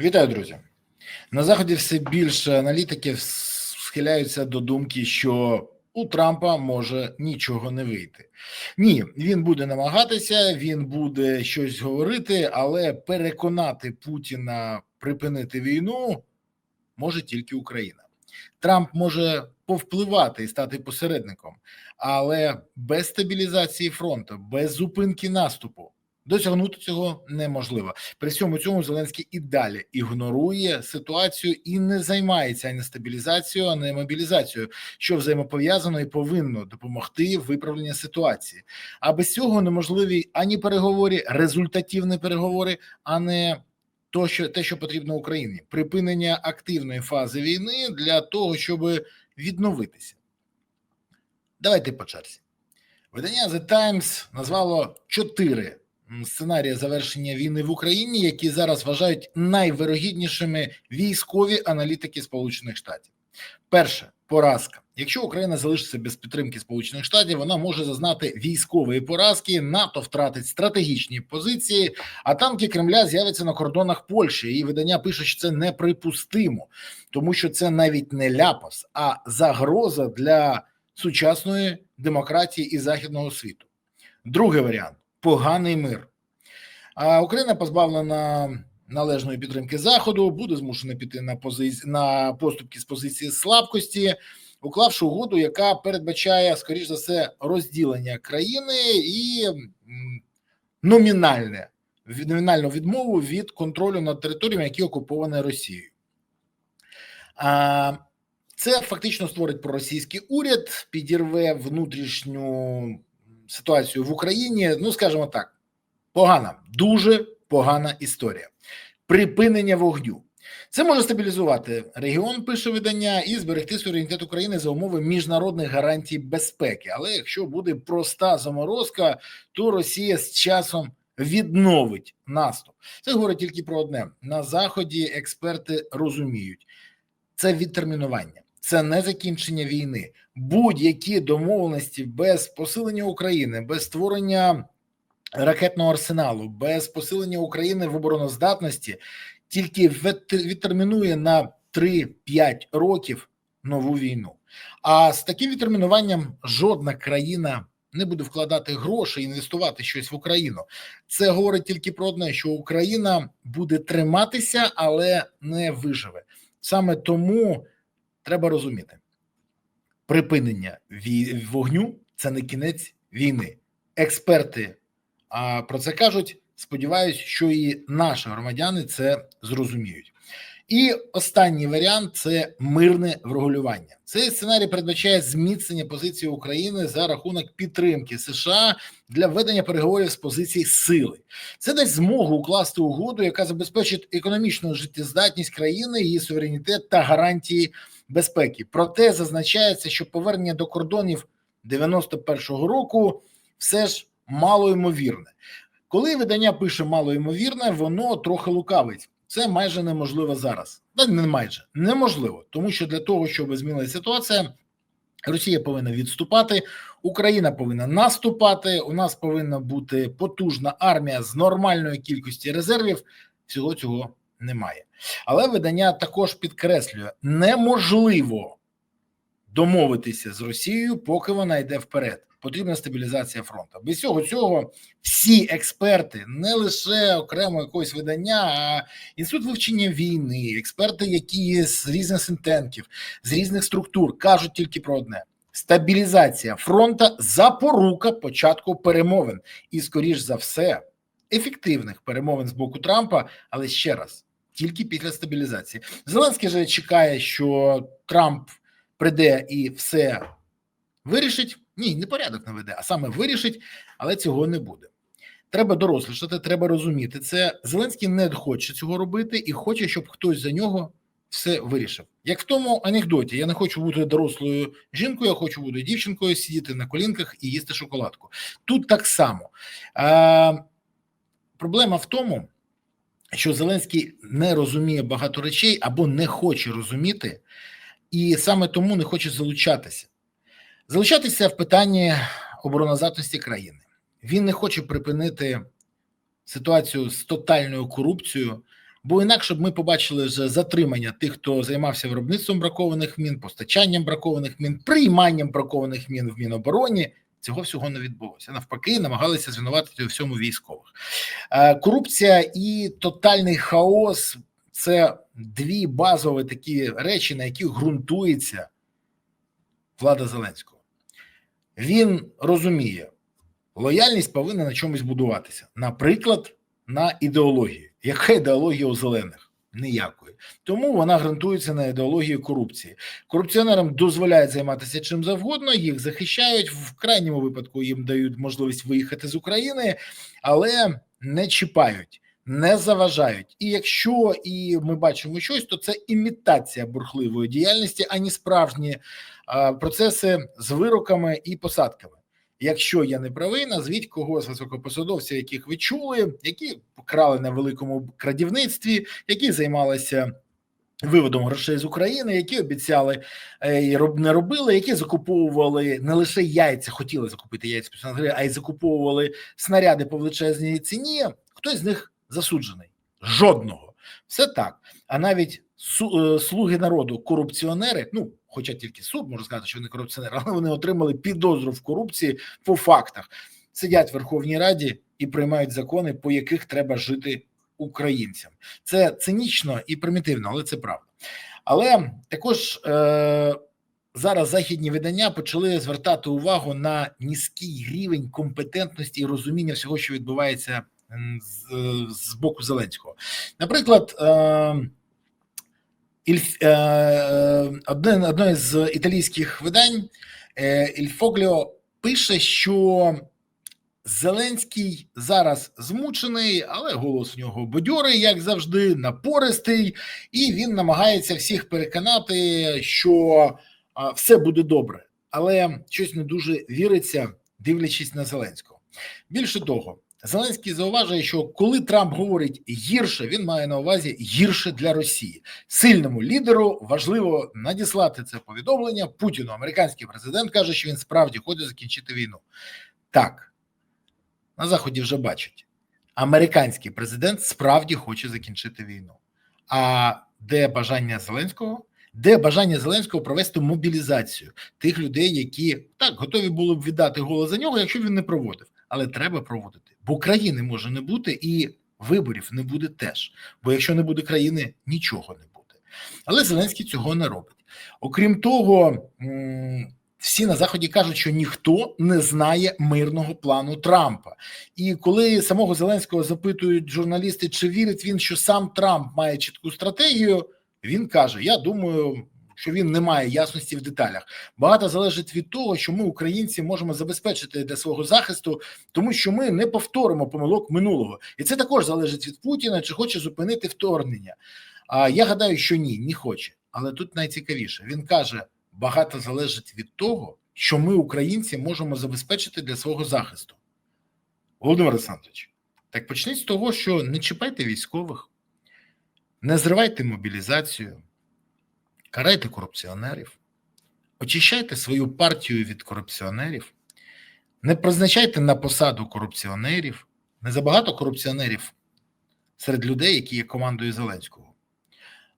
Вітаю, друзі. На заході все більше аналітиків схиляються до думки, що у Трампа може нічого не вийти. Ні, він буде намагатися, він буде щось говорити, але переконати Путіна припинити війну може тільки Україна. Трамп може повпливати і стати посередником, але без стабілізації фронту, без зупинки наступу. Досягнути цього неможливо. При всьому цьому Зеленський і далі ігнорує ситуацію і не займається ані стабілізацією, ані мобілізацією, що взаємопов'язано і повинно допомогти виправленню ситуації. А без цього неможливі ані переговори, результативні переговори, а не то, що те, що потрібно Україні, припинення активної фази війни для того, щоб відновитися. Давайте по черзі. Видання The Times назвало чотири сценарії завершення війни в Україні, які зараз вважають найвирогіднішими військові аналітики Сполучених Штатів. Перше поразка. Якщо Україна залишиться без підтримки Сполучених Штатів, вона може зазнати військової поразки. НАТО втратить стратегічні позиції, а танки Кремля з'являться на кордонах Польщі. І видання пише, що це неприпустимо, тому що це навіть не ляпас, а загроза для сучасної демократії і західного світу. Другий варіант поганий мир. А Україна позбавлена належної підтримки Заходу, буде змушена піти на позиції на поступки з позиції слабкості, уклавши угоду, яка передбачає, скоріш за все, розділення країни і номінальне номінальну відмову від контролю над територіями, які окуповані Росією. А, Це фактично створить проросійський уряд, підірве внутрішню ситуацію в Україні, ну скажімо так, погана, дуже погана історія. Припинення вогню. Це може стабілізувати регіон, пише видання, і зберегти суверенітет України за умови міжнародних гарантій безпеки. Але якщо буде проста заморозка, то Росія з часом відновить наступ. Це говорить тільки про одне: на заході експерти розуміють це відтермінування це не закінчення війни. Будь-які домовленості без посилення України, без створення ракетного арсеналу, без посилення України в обороноздатності, тільки відтермінує на 3-5 років нову війну. А з таким відтермінуванням жодна країна. Не буде вкладати гроші, інвестувати щось в Україну. Це говорить тільки про одне: що Україна буде триматися, але не виживе. Саме тому треба розуміти, припинення вогню це не кінець війни. Експерти про це кажуть. Сподіваюсь, що і наші громадяни це зрозуміють. І останній варіант це мирне врегулювання. Цей сценарій передбачає зміцнення позиції України за рахунок підтримки США для ведення переговорів з позиції сили. Це дасть змогу укласти угоду, яка забезпечить економічну життєздатність країни, її суверенітет та гарантії безпеки. Проте зазначається, що повернення до кордонів 91-го року все ж мало ймовірне. Коли видання пише мало ймовірне, воно трохи лукавить. Це майже неможливо зараз. Та не майже неможливо, тому що для того, щоб змінилася ситуація, Росія повинна відступати, Україна повинна наступати. У нас повинна бути потужна армія з нормальної кількості резервів. Всього цього немає. Але видання також підкреслює: неможливо домовитися з Росією, поки вона йде вперед. Потрібна стабілізація фронту. Без цього цього всі експерти, не лише окремо якогось видання, а інститут вивчення війни, експерти, які з різних синтенків, з різних структур кажуть тільки про одне: стабілізація фронту запорука початку перемовин, і, скоріш за все, ефективних перемовин з боку Трампа. Але ще раз тільки після стабілізації. Зеленський же чекає, що Трамп прийде і все вирішить. Ні, не порядок наведе, а саме вирішить, але цього не буде. Треба дорослішати, треба розуміти це. Зеленський не хоче цього робити і хоче, щоб хтось за нього все вирішив. Як в тому анекдоті, я не хочу бути дорослою жінкою, я хочу бути дівчинкою, сидіти на колінках і їсти шоколадку. Тут так само. А, Проблема в тому, що Зеленський не розуміє багато речей або не хоче розуміти, і саме тому не хоче залучатися. Залучатися в питанні обороноздатності країни. Він не хоче припинити ситуацію з тотальною корупцією, Бо інакше б ми побачили вже затримання тих, хто займався виробництвом бракованих мін, постачанням бракованих мін, прийманням бракованих мін в Мінобороні. Цього всього не відбулося. Навпаки, намагалися звинуватити у всьому військових. Е, Корупція і тотальний хаос це дві базові такі речі, на яких ґрунтується влада Зеленського. Він розуміє, лояльність повинна на чомусь будуватися. Наприклад, на ідеології. Яка ідеологія у зелених? Ніякої. Тому вона ґрунтується на ідеології корупції. Корупціонерам дозволяють займатися чим завгодно, їх захищають. В крайньому випадку їм дають можливість виїхати з України, але не чіпають. Не заважають, і якщо і ми бачимо щось, то це імітація бурхливої діяльності, ані справжні а, процеси з вироками і посадками. Якщо я не правий, назвіть когось високопосадовців, яких ви чули, які крали на великому крадівництві, які займалися виводом грошей з України, які обіцяли е, і не робили, які закуповували не лише яйця, хотіли закупити яйця, по 15 гривень, а й закуповували снаряди по величезній ціні. Хтось з них засуджений? Жодного. Все так. А навіть е, слуги народу, корупціонери, ну хоча тільки суд може сказати, що вони корупціонери, але вони отримали підозру в корупції по фактах. Сидять в Верховній Раді і приймають закони, по яких треба жити українцям. Це цинічно і примітивно, але це правда. Але також е, зараз західні видання почали звертати увагу на низький рівень компетентності і розуміння всього, що відбувається з, з боку Зеленського. Наприклад, е, Ільф, е, одне, одне з італійських видань е, Іль Фогліо пише, що Зеленський зараз змучений, але голос в нього бадьорий, як завжди, напористий, і він намагається всіх переконати, що все буде добре, але щось не дуже віриться, дивлячись на Зеленського. Більше того, Зеленський зауважує, що коли Трамп говорить гірше, він має на увазі гірше для Росії. Сильному лідеру важливо надіслати це повідомлення Путіну. Американський президент каже, що він справді хоче закінчити війну. Так, на заході вже бачать. Американський президент справді хоче закінчити війну. А де бажання Зеленського? Де бажання Зеленського провести мобілізацію тих людей, які так готові були б віддати голос за нього, якщо він не проводив, але треба проводити, бо країни може не бути, і виборів не буде теж. Бо якщо не буде країни, нічого не буде. Але Зеленський цього не робить. Окрім того, всі на заході кажуть, що ніхто не знає мирного плану Трампа. І коли самого Зеленського запитують журналісти, чи вірить він, що сам Трамп має чітку стратегію, він каже: Я думаю, що він не має ясності в деталях. Багато залежить від того, що ми, українці, можемо забезпечити для свого захисту, тому що ми не повторимо помилок минулого, і це також залежить від Путіна, чи хоче зупинити вторгнення. А я гадаю, що ні, не хоче. Але тут найцікавіше він каже: багато залежить від того, що ми, українці, можемо забезпечити для свого захисту. Володимир Олександрович, так почніть з того, що не чіпайте військових, не зривайте мобілізацію, карайте корупціонерів, очищайте свою партію від корупціонерів, не призначайте на посаду корупціонерів, не забагато корупціонерів серед людей, які є командою Зеленського.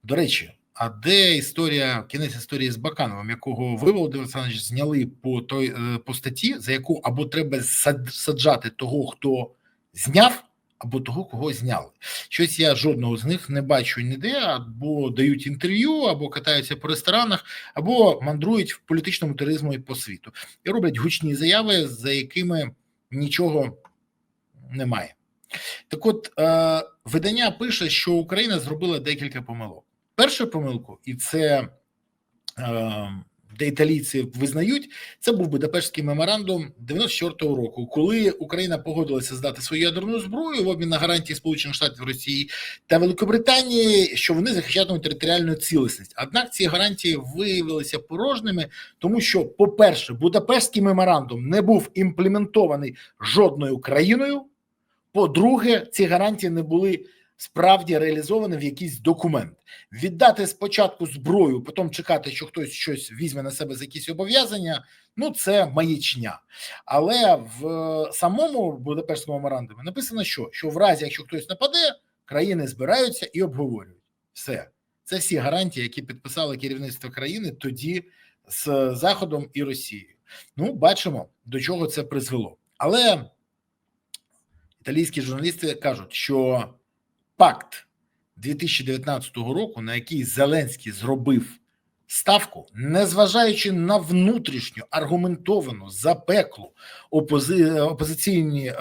До речі, а де історія, кінець історії з Бакановим, якого ви, Володимир Олександрович, зняли по той е, по статті, за яку або треба саджати того, хто зняв, або того, кого зняли. Щось я жодного з них не бачу ніде, або дають інтерв'ю, або катаються по ресторанах, або мандрують в політичному туризму і по світу і роблять гучні заяви, за якими нічого немає. Так, от е, видання пише, що Україна зробила декілька помилок. Першу помилку, і це е, де італійці визнають, це був Будапештський меморандум 94-го року, коли Україна погодилася здати свою ядерну зброю в обмін на гарантії Сполучених Штатів Росії та Великобританії, що вони захищатимуть територіальну цілісність. Однак ці гарантії виявилися порожніми, тому що, по-перше, Будапештський меморандум не був імплементований жодною країною. По-друге, ці гарантії не були справді реалізовані в якийсь документ. Віддати спочатку зброю, потім чекати, що хтось щось візьме на себе за якісь обов'язання. Ну це маячня. Але в самому Будапештському меморандумі написано, що, що в разі, якщо хтось нападе, країни збираються і обговорюють все. Це всі гарантії, які підписали керівництво країни тоді з Заходом і Росією. Ну, бачимо, до чого це призвело. Але італійські журналісти кажуть, що пакт 2019 року, на який Зеленський зробив ставку, незважаючи на внутрішню аргументовану запеклу опози... опозиційні е,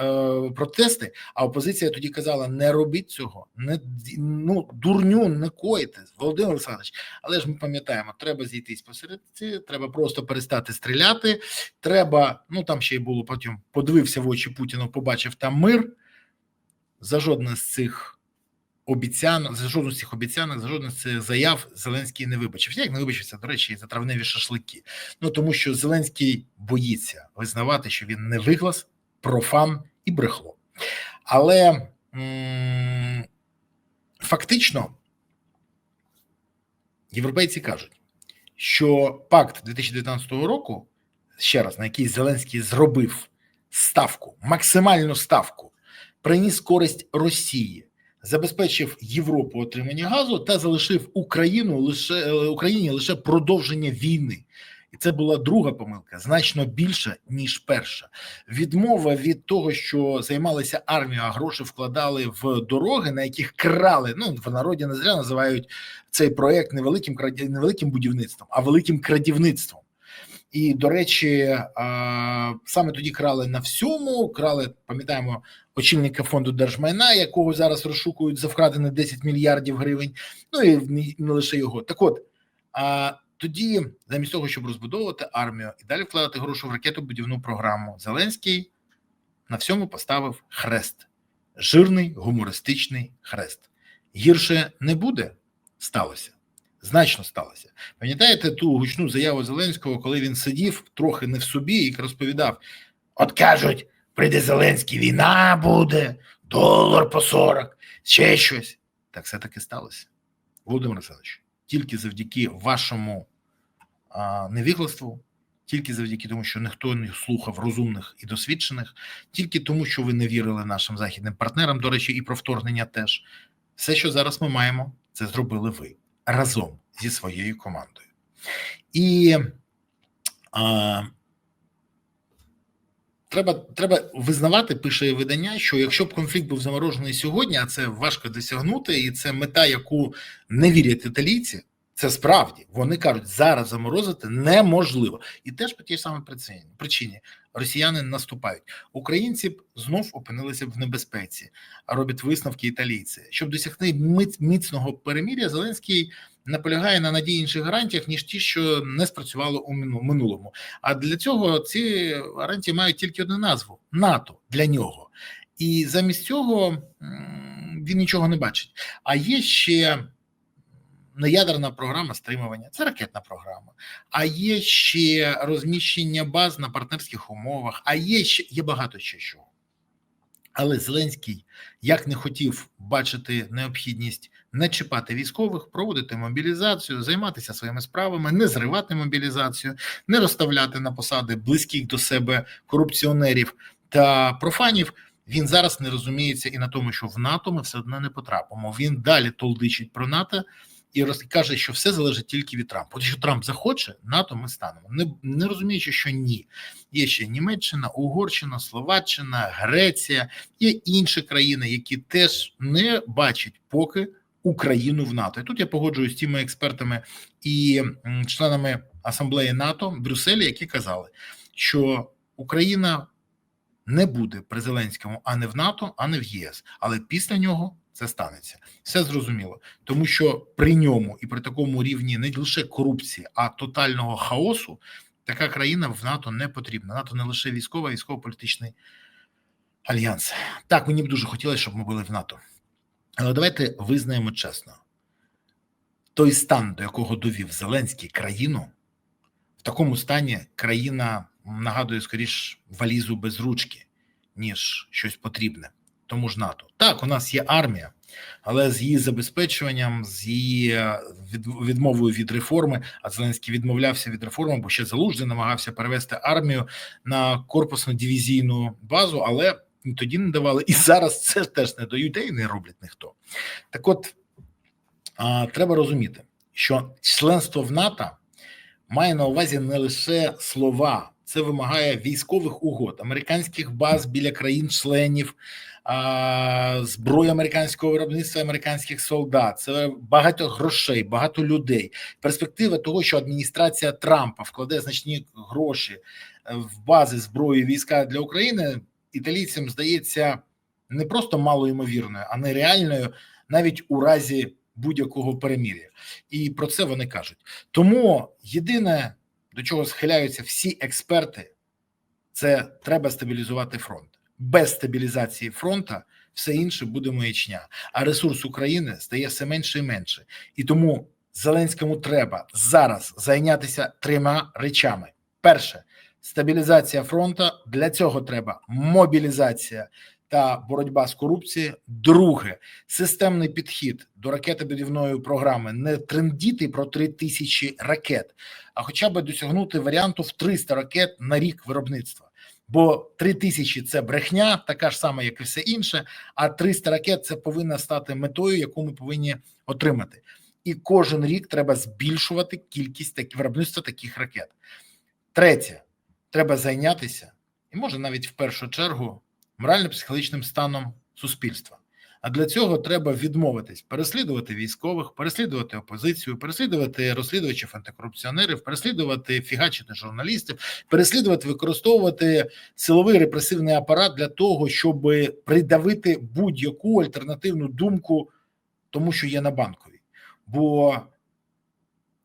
протести, а опозиція тоді казала: не робіть цього, не ну дурню не койте, Володимир Олександрович. Але ж ми пам'ятаємо, треба зійтись посередці, треба просто перестати стріляти. Треба, ну там ще й було потім подивився в очі Путіну, побачив там мир. За жодне з цих обіцянок, за жодну з цих обіцянок, за жодну з цих заяв Зеленський не вибачився. Як не вибачився, до речі, за травневі шашлики. Ну тому що Зеленський боїться визнавати, що він не виглас, профан і брехло. Але фактично європейці кажуть, що пакт 2019 року, ще раз на який Зеленський зробив ставку, максимальну ставку, приніс користь Росії забезпечив Європу отримання газу та залишив Україну лише е, Україні лише продовження війни. І це була друга помилка, значно більша ніж перша. Відмова від того, що займалися армією, а гроші вкладали в дороги, на яких крали. Ну в народі не зря називають цей проект невеликим невеликим будівництвом, а великим крадівництвом. І до речі, саме тоді крали на всьому. Крали, пам'ятаємо, очільника фонду держмайна, якого зараз розшукують за вкрадені 10 мільярдів гривень. Ну і не лише його. Так, от а тоді, замість того, щоб розбудовувати армію і далі вкладати гроші в ракетобудівну програму, Зеленський на всьому поставив хрест, жирний гумористичний хрест. Гірше не буде сталося значно сталося. Пам'ятаєте ту гучну заяву Зеленського, коли він сидів трохи не в собі і розповідав: от кажуть, прийде Зеленський, війна буде, долар по 40, ще щось. Так все таки сталося. Володимир Олександрович, тільки завдяки вашому а, невігластву, тільки завдяки тому, що ніхто не слухав розумних і досвідчених, тільки тому, що ви не вірили нашим західним партнерам, до речі, і про вторгнення теж. Все, що зараз ми маємо, це зробили ви разом зі своєю командою. І а, треба треба визнавати, пише видання, що якщо б конфлікт був заморожений сьогодні, а це важко досягнути, і це мета, яку не вірять італійці. Це справді вони кажуть, зараз заморозити неможливо, і теж по тій самій причині росіяни наступають. Українці б знов опинилися в небезпеці, роблять висновки італійці. Щоб досягти міцного переміря, Зеленський наполягає на надії інших гарантіях ніж ті, що не спрацювали у минулому. А для цього ці гарантії мають тільки одну назву НАТО для нього, і замість цього він нічого не бачить. А є ще не ядерна програма стримування, це ракетна програма. А є ще розміщення баз на партнерських умовах, а є ще є багато ще чого. Але Зеленський як не хотів бачити необхідність не чіпати військових, проводити мобілізацію, займатися своїми справами, не зривати мобілізацію, не розставляти на посади близьких до себе корупціонерів та профанів. Він зараз не розуміється і на тому, що в НАТО ми все одно не потрапимо. Він далі толдичить про НАТО і каже, що все залежить тільки від Трампа. От Якщо Трамп захоче, НАТО ми станемо. Не не розуміючи, що ні. Є ще Німеччина, Угорщина, Словаччина, Греція, є інші країни, які теж не бачать поки Україну в НАТО. І тут я погоджуюсь з тими експертами і членами асамблеї НАТО в Брюсселі, які казали, що Україна не буде при Зеленському а не в НАТО, а не в ЄС, але після нього це станеться. Все зрозуміло, тому що при ньому і при такому рівні не лише корупції, а тотального хаосу така країна в НАТО не потрібна. НАТО не лише військова, а військово-політичний альянс. Так мені б дуже хотілося, щоб ми були в НАТО. Але давайте визнаємо чесно: той стан, до якого довів Зеленський країну, в такому стані країна нагадує скоріш валізу без ручки, ніж щось потрібне тому ж НАТО. Так, у нас є армія, але з її забезпечуванням, з її е, відмовою від реформи, а Зеленський відмовлявся від реформи, бо ще залужний намагався перевести армію на корпусну дивізійну базу, але тоді не давали, і зараз це теж не дають, й не роблять ніхто. Так от треба розуміти, що членство в НАТО має на увазі не лише слова, це вимагає військових угод, американських баз біля країн-членів, зброї американського виробництва, американських солдат. Це багато грошей, багато людей. Перспектива того, що адміністрація Трампа вкладе значні гроші е, в бази зброї війська для України, італійцям здається не просто малоймовірною, а нереальною, навіть у разі будь-якого перемір'я. І про це вони кажуть. Тому єдине, до чого схиляються всі експерти, це треба стабілізувати фронт. Без стабілізації фронта все інше буде маячня. А ресурс України стає все менше і менше. І тому Зеленському треба зараз зайнятися трьома речами: перше стабілізація фронту. Для цього треба мобілізація та боротьба з корупцією. Друге системний підхід до ракетобудівної програми не трендіти про три тисячі ракет, а хоча б досягнути варіанту в 300 ракет на рік виробництва. Бо 3 тисячі це брехня, така ж сама, як і все інше. А 300 ракет це повинна стати метою, яку ми повинні отримати. І кожен рік треба збільшувати кількість так, виробництва таких ракет. Третє, треба зайнятися, і може навіть в першу чергу морально-психологічним станом суспільства. А для цього треба відмовитись переслідувати військових, переслідувати опозицію, переслідувати розслідувачів антикорупціонерів, переслідувати фігачити журналістів, переслідувати, використовувати силовий репресивний апарат для того, щоб придавити будь-яку альтернативну думку тому, що є на банковій. Бо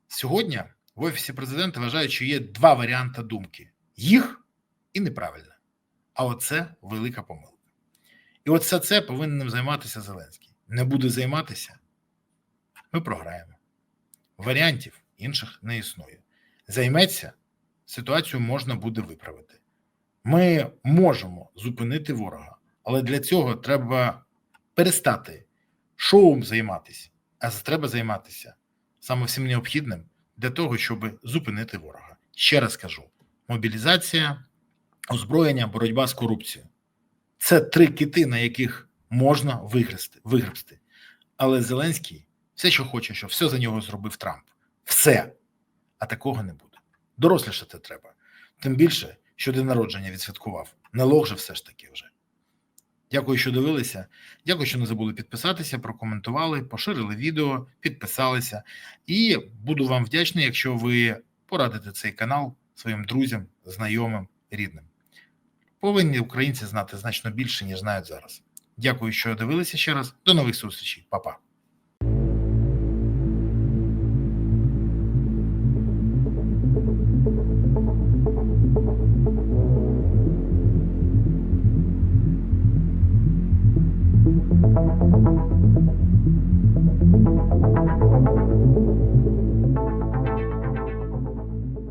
сьогодні в офісі президента вважають, що є два варіанти думки: їх і неправильне. А оце велика помилка. І от все це повинен займатися Зеленський. Не буде займатися, ми програємо. Варіантів інших не існує. Займеться, ситуацію можна буде виправити. Ми можемо зупинити ворога, але для цього треба перестати шоум займатися, а треба займатися саме всім необхідним для того, щоб зупинити ворога. Ще раз кажу: мобілізація, озброєння, боротьба з корупцією. Це три кити, на яких можна вигрести, вигребсти. Але Зеленський все, що хоче, що все за нього зробив Трамп. Все. А такого не буде. Дорослішати треба. Тим більше, що день народження відсвяткував. Не лог же все ж таки вже. Дякую, що дивилися. Дякую, що не забули підписатися, прокоментували, поширили відео, підписалися. І буду вам вдячний, якщо ви порадите цей канал своїм друзям, знайомим, рідним повинні українці знати значно більше, ніж знають зараз. Дякую, що дивилися ще раз. До нових зустрічей, Па-па.